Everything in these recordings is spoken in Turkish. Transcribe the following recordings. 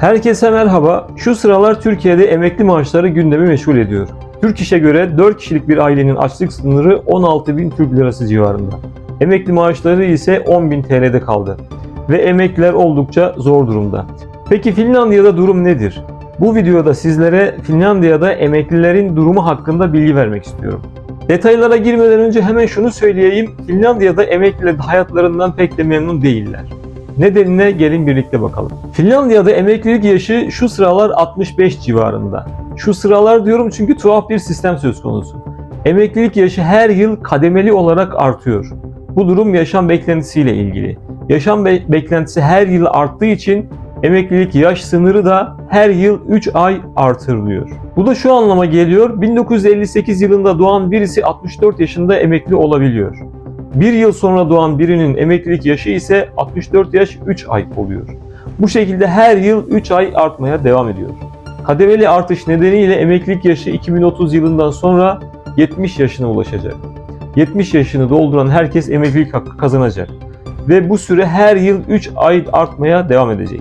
Herkese merhaba. Şu sıralar Türkiye'de emekli maaşları gündemi meşgul ediyor. Türk İş'e göre 4 kişilik bir ailenin açlık sınırı 16.000 Türk Lirası civarında. Emekli maaşları ise 10.000 TL'de kaldı. Ve emekliler oldukça zor durumda. Peki Finlandiya'da durum nedir? Bu videoda sizlere Finlandiya'da emeklilerin durumu hakkında bilgi vermek istiyorum. Detaylara girmeden önce hemen şunu söyleyeyim. Finlandiya'da emekliler hayatlarından pek de memnun değiller. Nedenine gelin birlikte bakalım. Finlandiya'da emeklilik yaşı şu sıralar 65 civarında. Şu sıralar diyorum çünkü tuhaf bir sistem söz konusu. Emeklilik yaşı her yıl kademeli olarak artıyor. Bu durum yaşam beklentisiyle ilgili. Yaşam be- beklentisi her yıl arttığı için emeklilik yaş sınırı da her yıl 3 ay artırılıyor. Bu da şu anlama geliyor. 1958 yılında doğan birisi 64 yaşında emekli olabiliyor. Bir yıl sonra doğan birinin emeklilik yaşı ise 64 yaş 3 ay oluyor. Bu şekilde her yıl 3 ay artmaya devam ediyor. Kademeli artış nedeniyle emeklilik yaşı 2030 yılından sonra 70 yaşına ulaşacak. 70 yaşını dolduran herkes emeklilik hakkı kazanacak. Ve bu süre her yıl 3 ay artmaya devam edecek.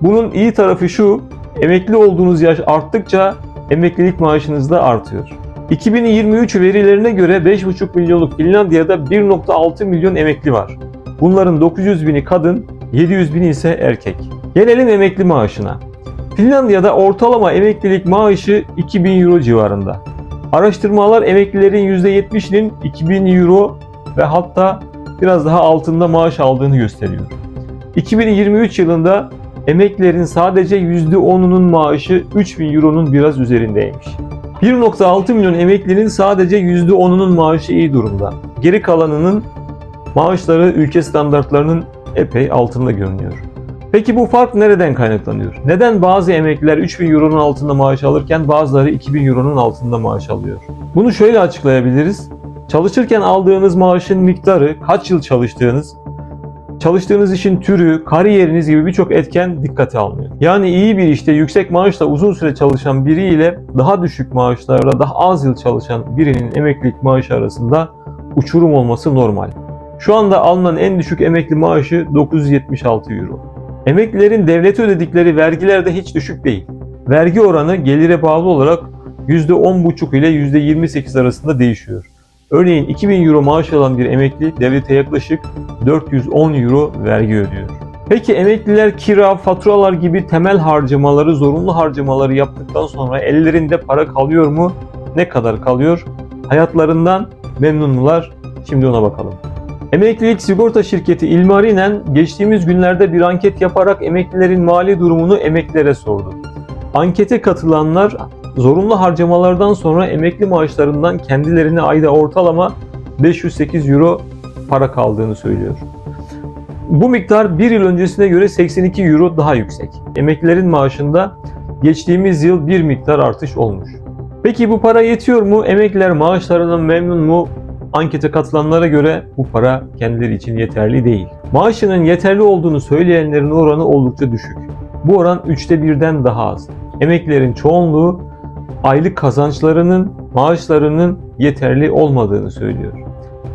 Bunun iyi tarafı şu, emekli olduğunuz yaş arttıkça emeklilik maaşınız da artıyor. 2023 verilerine göre 5,5 milyonluk Finlandiya'da 1,6 milyon emekli var. Bunların 900 bini kadın, 700 bini ise erkek. Gelelim emekli maaşına. Finlandiya'da ortalama emeklilik maaşı 2000 euro civarında. Araştırmalar emeklilerin %70'inin 2000 euro ve hatta biraz daha altında maaş aldığını gösteriyor. 2023 yılında emeklilerin sadece %10'unun maaşı 3000 euronun biraz üzerindeymiş. 1.6 milyon emeklinin sadece %10'unun maaşı iyi durumda. Geri kalanının maaşları ülke standartlarının epey altında görünüyor. Peki bu fark nereden kaynaklanıyor? Neden bazı emekliler 3000 euronun altında maaş alırken bazıları 2000 euronun altında maaş alıyor? Bunu şöyle açıklayabiliriz. Çalışırken aldığınız maaşın miktarı, kaç yıl çalıştığınız, çalıştığınız işin türü, kariyeriniz gibi birçok etken dikkate alınıyor. Yani iyi bir işte yüksek maaşla uzun süre çalışan biriyle daha düşük maaşlarla daha az yıl çalışan birinin emeklilik maaşı arasında uçurum olması normal. Şu anda alınan en düşük emekli maaşı 976 euro. Emeklilerin devlete ödedikleri vergiler de hiç düşük değil. Vergi oranı gelire bağlı olarak %10,5 ile %28 arasında değişiyor. Örneğin 2000 euro maaş alan bir emekli devlete yaklaşık 410 euro vergi ödüyor. Peki emekliler kira, faturalar gibi temel harcamaları, zorunlu harcamaları yaptıktan sonra ellerinde para kalıyor mu? Ne kadar kalıyor? Hayatlarından memnun mular? Şimdi ona bakalım. Emeklilik sigorta şirketi İlmarinen geçtiğimiz günlerde bir anket yaparak emeklilerin mali durumunu emeklilere sordu. Ankete katılanlar zorunlu harcamalardan sonra emekli maaşlarından kendilerine ayda ortalama 508 euro para kaldığını söylüyor. Bu miktar bir yıl öncesine göre 82 euro daha yüksek. Emeklilerin maaşında geçtiğimiz yıl bir miktar artış olmuş. Peki bu para yetiyor mu? Emekliler maaşlarından memnun mu? Ankete katılanlara göre bu para kendileri için yeterli değil. Maaşının yeterli olduğunu söyleyenlerin oranı oldukça düşük. Bu oran üçte birden daha az. Emeklilerin çoğunluğu aylık kazançlarının, maaşlarının yeterli olmadığını söylüyor.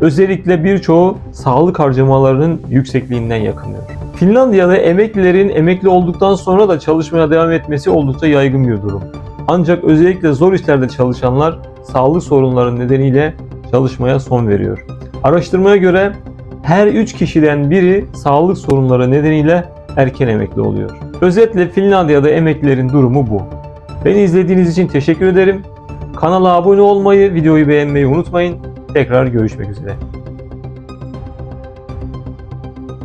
Özellikle birçoğu sağlık harcamalarının yüksekliğinden yakınıyor. Finlandiya'da emeklilerin emekli olduktan sonra da çalışmaya devam etmesi oldukça yaygın bir durum. Ancak özellikle zor işlerde çalışanlar sağlık sorunları nedeniyle çalışmaya son veriyor. Araştırmaya göre her 3 kişiden biri sağlık sorunları nedeniyle erken emekli oluyor. Özetle Finlandiya'da emeklilerin durumu bu. Beni izlediğiniz için teşekkür ederim. Kanala abone olmayı, videoyu beğenmeyi unutmayın. Tekrar görüşmek üzere.